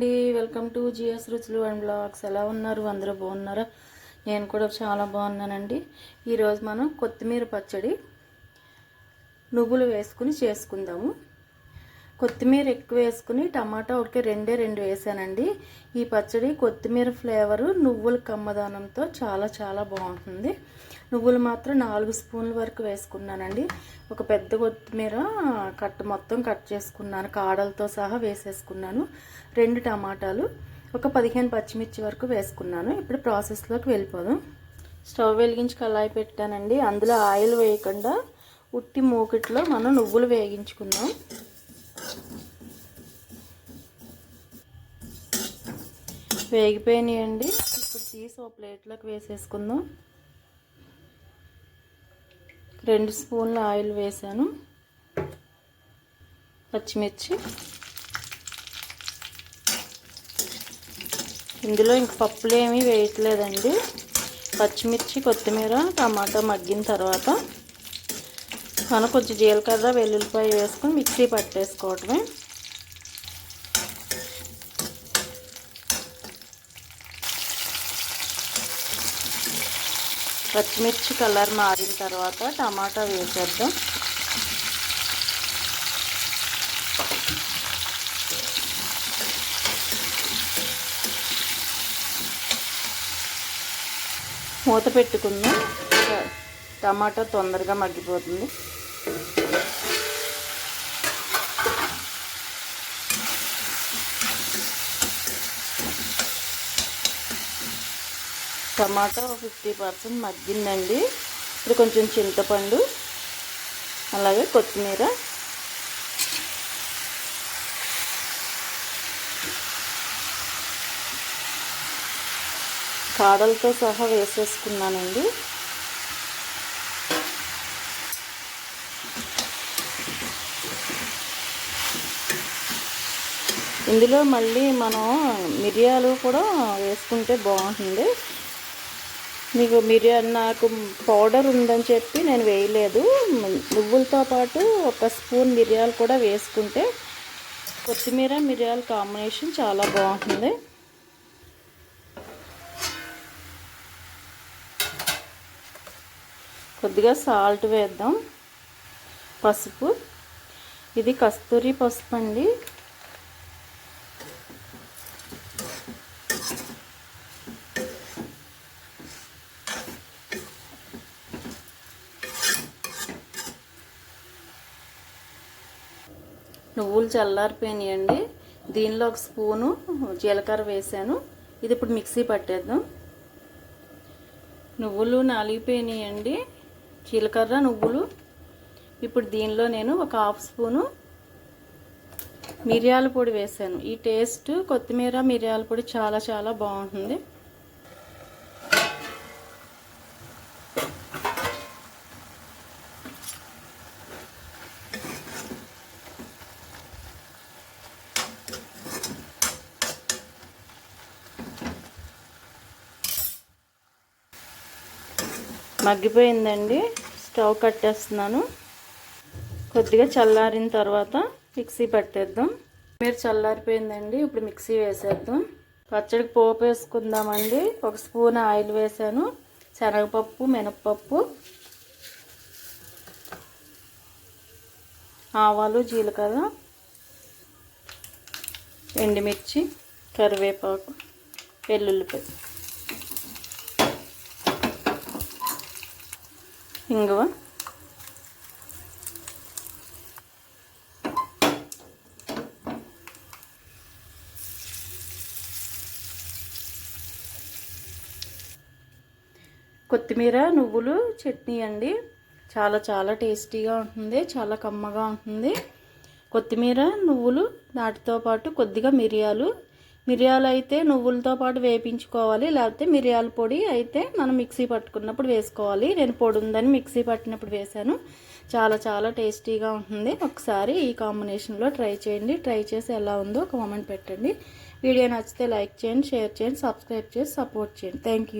అండి. Welcome to GS రుచులు and blogs. ఎలా ఉన్నారు? అందరూ బాగున్నారా? నేను కూడా చాలా బాగున్నానండి. ఈరోజు మనం కొత్తిమీర పచ్చడి నువ్వులు వేసుకుని చేసుకుందాము. కొత్తిమీర ఎక్కువ వేసుకుని టమాటా ఒకటి రెండే రెండు వేసానండి. ఈ పచ్చడి కొత్తిమీర ఫ్లేవరు నువ్వుల కమ్మదానంతో చాలా చాలా బాగుంటుంది. నువ్వులు మాత్రం నాలుగు స్పూన్ల వరకు వేసుకున్నానండి. ఒక పెద్ద కొత్తిమీర కట్ మొత్తం కట్ చేసుకున్నాను. కాడలతో సహా వేసేసుకున్నాను. రెండు టమాటాలు ఒక పదిహేను పచ్చిమిర్చి వరకు వేసుకున్నాను. ఇప్పుడు ప్రాసెస్లోకి వెళ్ళిపోదాం. స్టవ్ వెలిగించి కళాయి పెట్టానండి. అందులో ఆయిల్ వేయకుండా ఉట్టి మూకిట్లో మనం నువ్వులు వేగించుకుందాం. వేగిపోయినాయండి. ఇప్పుడు తీసి ఓ ప్లేట్లోకి వేసేసుకుందాం. రెండు స్పూన్ల ఆయిల్ వేసాను. పచ్చిమిర్చి. ఇందులో ఇంక పప్పులు ఏమీ వేయట్లేదండి. పచ్చిమిర్చి కొత్తిమీర టమాటా మగ్గిన తర్వాత మనం కొంచెం జీలకర్ర వెల్లుల్లిపాయ వేసుకొని మిక్సీ పట్టేసుకోవటమే. పచ్చిమిర్చి కలర్ మారిన తర్వాత టమాటా వేసేద్దాం. మూత పెట్టుకుందాం టమాటా తొందరగా మగ్గిపోతుంది. టమాటా ఫిఫ్టీ పర్సెంట్ మగ్గిందండి. ఇప్పుడు కొంచెం చింతపండు అలాగే కొత్తిమీర. కాడలతో సహా వేసేసుకున్నానండి. ఇందులో మళ్ళీ మనం మిరియాలు కూడా వేసుకుంటే బాగుంటుంది. మీకు మిరియా నాకు పౌడర్ ఉందని చెప్పి నేను వేయలేదు. నువ్వులతో పాటు ఒక స్పూన్ మిరియాలు కూడా వేసుకుంటే కొత్తిమీర మిరియాల కాంబినేషన్ చాలా బాగుంటుంది. కొద్దిగా సాల్ట్ వేద్దాం. పసుపు. ఇది కస్తూరి పసుపు అండి. నువ్వులు చల్లారిపోయినాయండి. దీనిలో ఒక స్పూను జీలకర్ర వేసాను. ఇది ఇప్పుడు మిక్సీ పట్టేద్దాం. నువ్వులు నాలిగిపోయినాయండి. జీలకర్ర నువ్వులు. ఇప్పుడు దీనిలో నేను ఒక హాఫ్ స్పూను మిరియాల పొడి వేసాను. ఈ టేస్ట్ కొత్తిమీర మిరియాల పొడి చాలా చాలా బాగుంటుంది. మగ్గిపోయిందండి. స్టవ్ కట్టేస్తున్నాను. కొద్దిగా చల్లారిన తర్వాత మిక్సీ పట్టేద్దాం. మీరు చల్లారిపోయిందండి. ఇప్పుడు మిక్సీ వేసేద్దాం. పచ్చడికి పోపు వేసుకుందామండి. ఒక స్పూన్ ఆయిల్ వేసాను. శనగపప్పు మినప్పప్పు ఆవాలు జీలకర్ర ఎండుమిర్చి కరివేపాకు వెల్లుల్లిపాయ. ఇంగువ కొత్తిమీర నువ్వులు చట్నీ అండి. చాలా చాలా టేస్టీగా ఉంటుంది. చాలా కమ్మగా ఉంటుంది. కొత్తిమీర నువ్వులు దాటితో పాటు కొద్దిగా మిరియాలు మిరియాలు అయితే నువ్వులతో పాటు వేపించుకోవాలి లేకపోతే మిరియాల పొడి అయితే మనం మిక్సీ పట్టుకున్నప్పుడు వేసుకోవాలి. నేను పొడి ఉందని మిక్సీ పట్టినప్పుడు వేసాను చాలా చాలా టేస్టీగా ఉంటుంది. ఒకసారి ఈ కాంబినేషన్లో ట్రై చేయండి. ట్రై చేసి ఎలా ఉందో కామెంట్ పెట్టండి. వీడియో నచ్చితే లైక్ చేయండి షేర్ చేయండి సబ్స్క్రైబ్ చేసి సపోర్ట్ చేయండి. థ్యాంక్